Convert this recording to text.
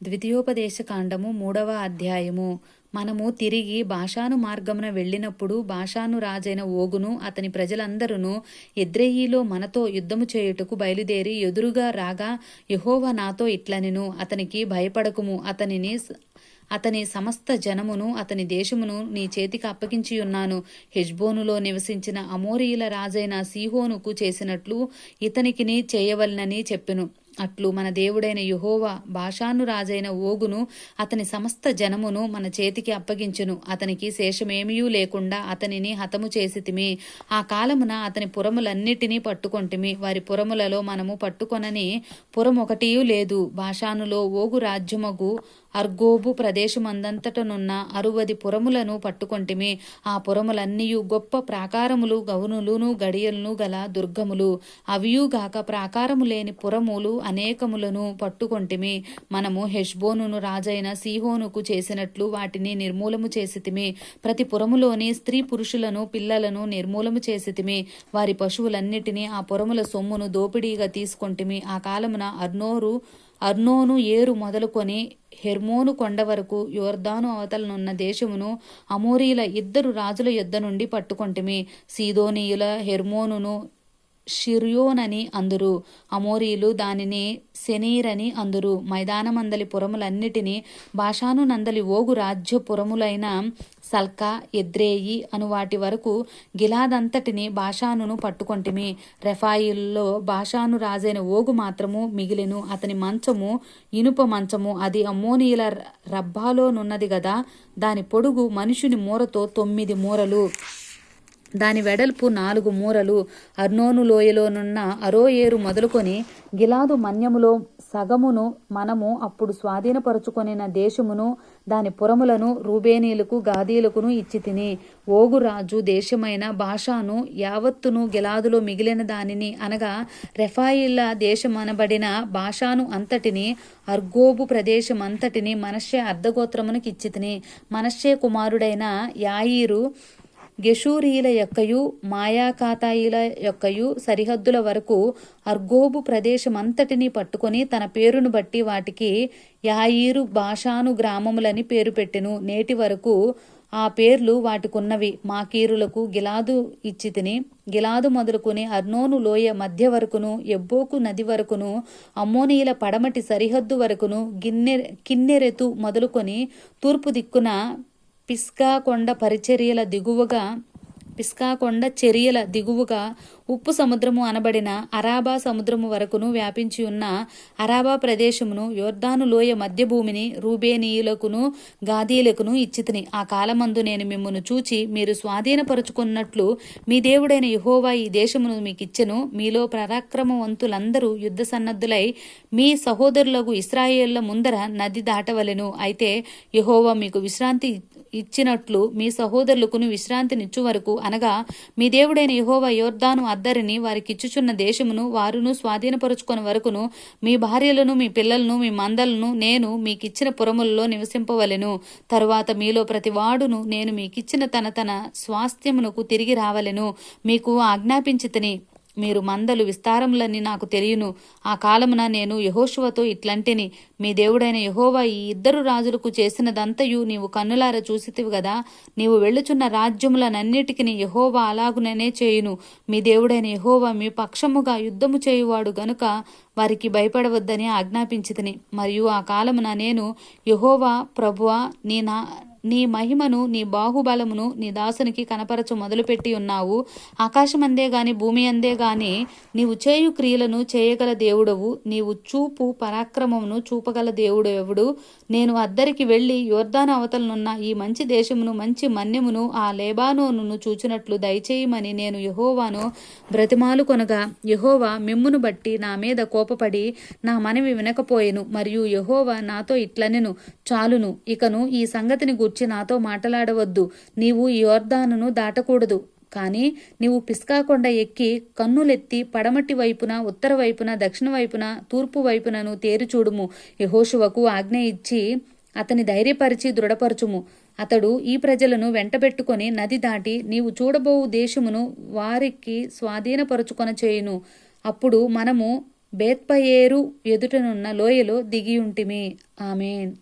ద్వితీయోపదేశకాండము మూడవ అధ్యాయము. మనము తిరిగి భాషాను మార్గమున వెళ్ళినప్పుడు భాషాను రాజైన ఓగును అతని ప్రజలందరూ ఎద్రెయిలో మనతో యుద్ధము చేయుటకు బయలుదేరి ఎదురుగా రాగా యహోవ నాతో ఇట్లనెను అతనికి భయపడకుము. అతనిని అతని సమస్త జనమును అతని దేశమును నీ చేతికి అప్పగించి ఉన్నాను హెజ్బోనులో నివసించిన అమోరీల రాజైన సీహోనుకు చేసినట్లు ఇతనికిని చేయవలనని చెప్పెను. అట్లు మన దేవుడైన యుహోవా భాషాను రాజైన ఓగును అతని సమస్త జనమును మన చేతికి అప్పగించును. అతనికి శేషమేమియూ లేకుండా అతనిని హతము చేసితిమి. ఆ కాలమున అతని పురములన్నిటినీ పట్టుకొంటిమి. వారి పురములలో మనము పట్టుకొనని పురం లేదు. భాషానులో ఓగు రాజ్యమగు అర్గోబు ప్రదేశమందంతటనున్న అరువది పురములను పట్టుకొంటిమి. ఆ పురములన్నీయు గొప్ప ప్రాకారములు గౌనులును గడియలను గల దుర్గములు. అవియుగాక ప్రాకారము లేని పురములు అనేకములను పట్టుకొంటిమి. మనము హెష్బోనును రాజైన సీహోనుకు చేసినట్లు వాటిని నిర్మూలము చేసితిమి. ప్రతి పురములోని స్త్రీ పురుషులను పిల్లలను నిర్మూలము చేసితిమి. వారి పశువులన్నిటినీ ఆ పురముల సొమ్మును దోపిడీగా తీసుకొంటిమి. ఆ కాలమున అర్నోరు అర్నోను ఏరు మొదలుకొని హెర్మోను కొండ వరకు యోర్దాను అవతలనున్న దేశమును అమోరీల ఇద్దరు రాజుల యుద్ధ నుండి పట్టుకొంటిమి. సీదోనీయుల హెర్మోనును షిర్యోనని అందురు అమోరీలు దానిని శనీరని అందురు మైదానమందలి పురములన్నిటినీ భాషాను నందలి ఓగు రాజ్య పురములైన సల్కా ఎద్రేయి అను వాటి వరకు గిలాదంతటిని భాషానును పట్టుకొంటిమి. రెఫాయిల్లో భాషాను రాజైన ఓగు మాత్రము మిగిలెను. అతని మంచము ఇనుప మంచము. అది అమ్మోనీయుల రబ్బాలోనున్నది గదా. దాని పొడుగు మనుషుని మూరతో తొమ్మిది మూరలు. దాని వెడల్పు నాలుగు మూరలు అర్నోను లోయలోనున్న అరోయేరు మొదలుకొని గిలాదు మన్యములో సగమును మనము అప్పుడు స్వాధీనపరుచుకొనిన దేశమును దాని పురములను రూబేనీలకు గాదీలకును ఇచ్చి తిని ఓగురాజు దేశమైన భాషాను యావత్తును గిలాదులో మిగిలిన దానిని అనగా రెఫాయిల్ల దేశమనబడిన భాషాను అంతటిని అర్గోబు ప్రదేశం అంతటిని మనశ్శే అర్ధగోత్రమునకు మనశ్శే కుమారుడైన యాయిరు గెషూరీల యొక్కయు మాయాకాతాయిల యొక్కయు సరిహద్దుల వరకు అర్గోబు ప్రదేశమంతటినీ పట్టుకొని తన పేరును బట్టి వాటికి యాయీరు భాషాను గ్రామములని పేరు పెట్టెను. నేటి వరకు ఆ పేర్లు వాటికున్నవి. మాకీరులకు గిలాదు ఇచ్చి తిని గిలాదు మొదలుకొని అర్నోను లోయ మధ్య వరకును ఎబ్బోకు నది వరకును అమ్మోనీల పడమటి సరిహద్దు వరకును గిన్నె కిన్నెరెతు మొదలుకొని తూర్పు దిక్కున పిస్కా కొండ పరిచర్యల దిగువగా పిస్కా కొండ చర్యల దిగువగా ఉప్పు సముద్రము అనబడిన అరాబా సముద్రము వరకును వ్యాపించి ఉన్న అరాబా ప్రదేశమును యోర్దాను లోయ మధ్య భూమిని రూబేనీయులకును గాదీలకును ఇచ్చితిని. ఆ కాలమందు నేను మిమ్మను చూచి మీరు స్వాధీనపరుచుకున్నట్లు మీ దేవుడైన యహోవా ఈ దేశమును మీకు ఇచ్చెను మీలో పరాక్రమవంతులందరూ యుద్ధ సన్నద్ధులై మీ సహోదరులకు ఇస్రాయేళ్ళ ముందర నది దాటవలెను. అయితే యహోవా మీకు విశ్రాంతి ఇచ్చినట్లు మీ సహోదరులకును విశ్రాంతినిచ్చు వరకు అనగా మీ దేవుడైన యహోవ యోర్దాను అద్దరిని వారికిచ్చుచున్న దేశమును వారును స్వాధీనపరుచుకొని వరకును మీ భార్యలను మీ పిల్లలను మీ మందలను నేను మీకిచ్చిన పురములలో నివసింపవలెను. తరువాత మీలో ప్రతి వాడును నేను మీకిచ్చిన తన తన స్వాస్థ్యమునకు తిరిగి రావలెను. మీకు ఆజ్ఞాపించితిని మీరు మందలు విస్తారములని నాకు తెలియను. ఆ కాలమున నేను యహోశువతో ఇట్లంటిని. మీ దేవుడైన యహోవా ఈ ఇద్దరు రాజులకు చేసినదంతయు నీవు కన్నులార చూసితివి గదా? నీవు వెళ్ళుచున్న రాజ్యములనన్నిటికీ యహోవా అలాగుననే చేయును. మీ దేవుడైన యహోవా మీ పక్షముగా యుద్ధము చేయువాడు గనుక వారికి భయపడవద్దని ఆజ్ఞాపించితిని. మరియు ఆ కాలమున నేను యహోవా ప్రభువా నీ నా నీ మహిమను నీ బాహుబలమును నీ దాసునికి కనపరచు మొదలుపెట్టి ఉన్నావు. ఆకాశమందే గాని భూమి అందే గాని నీవు చేయు క్రియలను చేయగల దేవుడవు. నీవు చూపు పరాక్రమమును చూపగల దేవుడు ఎవడు? నేను అద్దరికి వెళ్ళి యోర్దాను అవతలనున్న ఈ మంచి దేశమును మంచి మన్యమును ఆ లేబానోనును చూచినట్లు దయచేయమని నేను యహోవాను బ్రతిమాలు కొనగా. యహోవా మిమ్మును బట్టి నా మీద కోపపడి నా మనవి వినకపోయెను మరియు యహోవా నాతో ఇట్లనెను. చాలును ఇకను ఈ సంగతిని గుర్చి నాతో మాట్లాడవద్దు. నీవు ఈ దాటకూడదు. కానీ నీవు పిస్కాకొండ ఎక్కి కన్నులెత్తి పడమటి వైపున ఉత్తర వైపున దక్షిణ వైపున తూర్పు వైపునను తేరుచూడుము. చూడుము యహోషువకు ఆజ్ఞ ఇచ్చి అతని ధైర్యపరిచి దృఢపరచుము. అతడు ఈ ప్రజలను వెంటబెట్టుకొని నది దాటి నీవు చూడబోవు దేశమును వారికి స్వాధీనపరుచుకొన చేయును. అప్పుడు మనము బేత్పయేరు ఎదుటనున్న లోయలో దిగియుంటిమి. ఆమెన్.